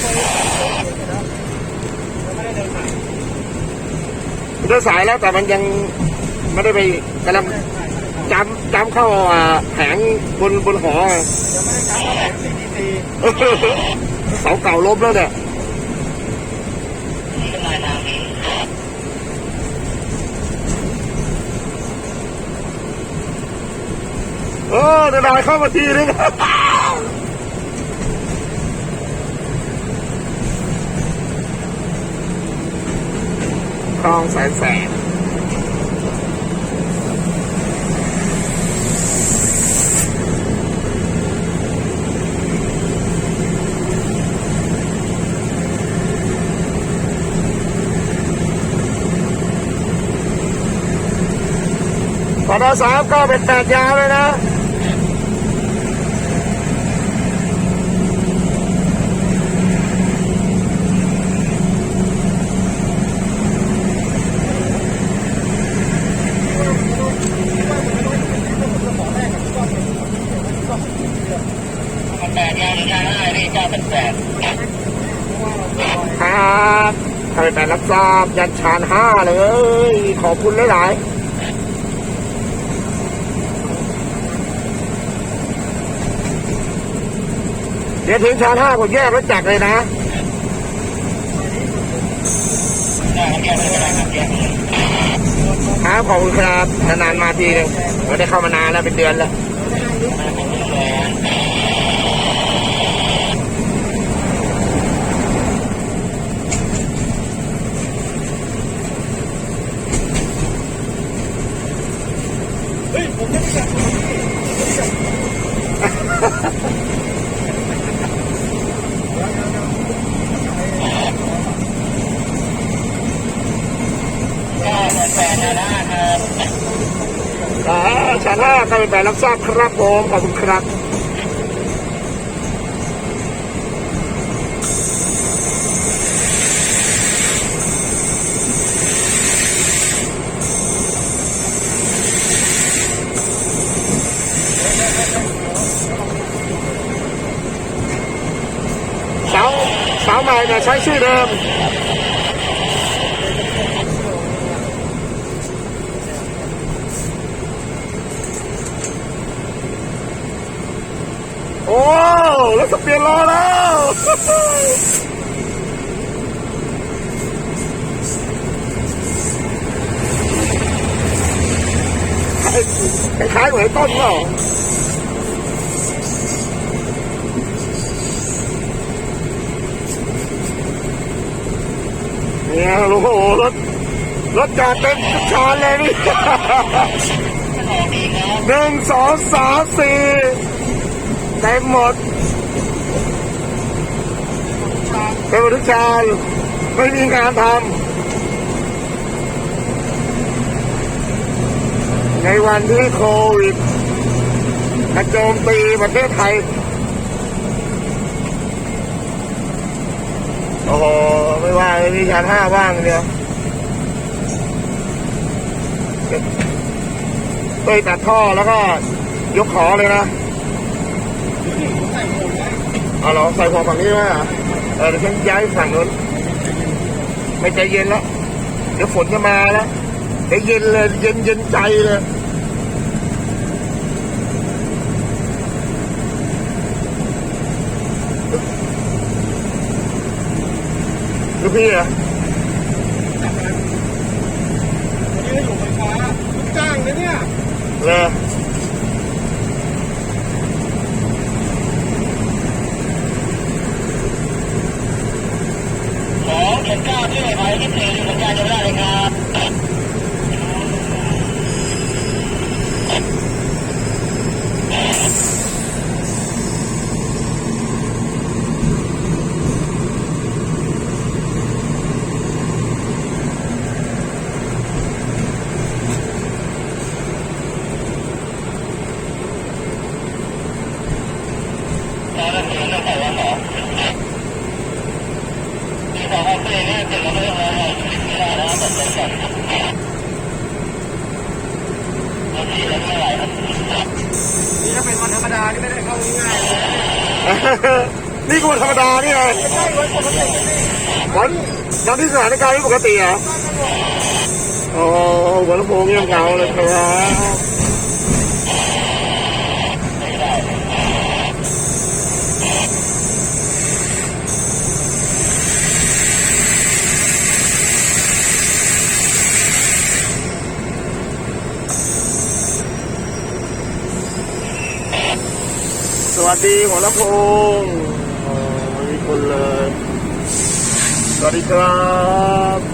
เคยยังไม่ได้เดินสายเดินสายแล้วแต่มันยังไม่ได้ไปกำลังจำจำเข้าแผงบนบนหอยังไม่ได้การแถลง CDC เสาเก่าล้มแล้วเนี่ยเป็นลายน้เออเดี๋ยวนายเข้ามาทีนึง ลองแสนแสนพอดสามก็เป็นแปดยาวเลยนะ ดยาวหรือยาวอะไรนี่เจ้าเป็นแปดครับทำไมแปดรับทราบยันชานห้าเลย ขอบคุณหลายๆเดี๋ยวถึงชานห้าผมแยกรถจักรเลยนะครับแยกไม่เป็นไรครับแยกครับขอบคุณครับนานๆมาทีนึงไม่ได้เข้ามานานแล้วเป็นเดือนแล้ว เฮ้ยผมไม่ได้จับ ก็แปดนะนะครับอ่าชานห้าก็เป็นแปดรับทราบครับผมขอบคุณครับเสาเสาใหม่เนี่ยใช้ชื่อเดิม โอ้ แล้วสเปลี่ยนล้อแล้วคล้ายๆเหมือนต้นเปล่าเนี่ยโอ้โหรถรถจอดเต็มทุกชานเลยนี่หนึ่งสองสามสี่เต็มหมด เต็มหมดทุกชานไม่มีงานทำในวันที่โควิดกระโจมตีประเทศไทย โอ้โห ไม่ว่าเลยมีชานห้าว่างเดียวเต้ยตัดท่อแล้วก็ยกขอเลยนะใส่หมวกนะเอาเหรอใส่หัวฝั่งนี้ไหมอะ เออเดี๋ยวฉันย้ายฝั่งนู้นไม่ใจเย็นแล้วเดี๋ยวฝนจะมาแล้วเดี๋ยวเย็นเลยเย็นเย็นใจเลยลูกพี่เหรอวันนี้อยู่ไฟฟ้าลูกจ้างนะเนี่ยเลย นี่ถ้าเป็นวันธรรมดานี่ไม่ได้เข้าง่ายเลยนี่ก็นธรรมดานี่ไงไวันงานนที่สถานการณ์ไม่ปกติอะอ๋อวันลำโพงยังเหงาเลยครับ วัสดีหัวลำโพงมีคนเลย สวัสดีครับ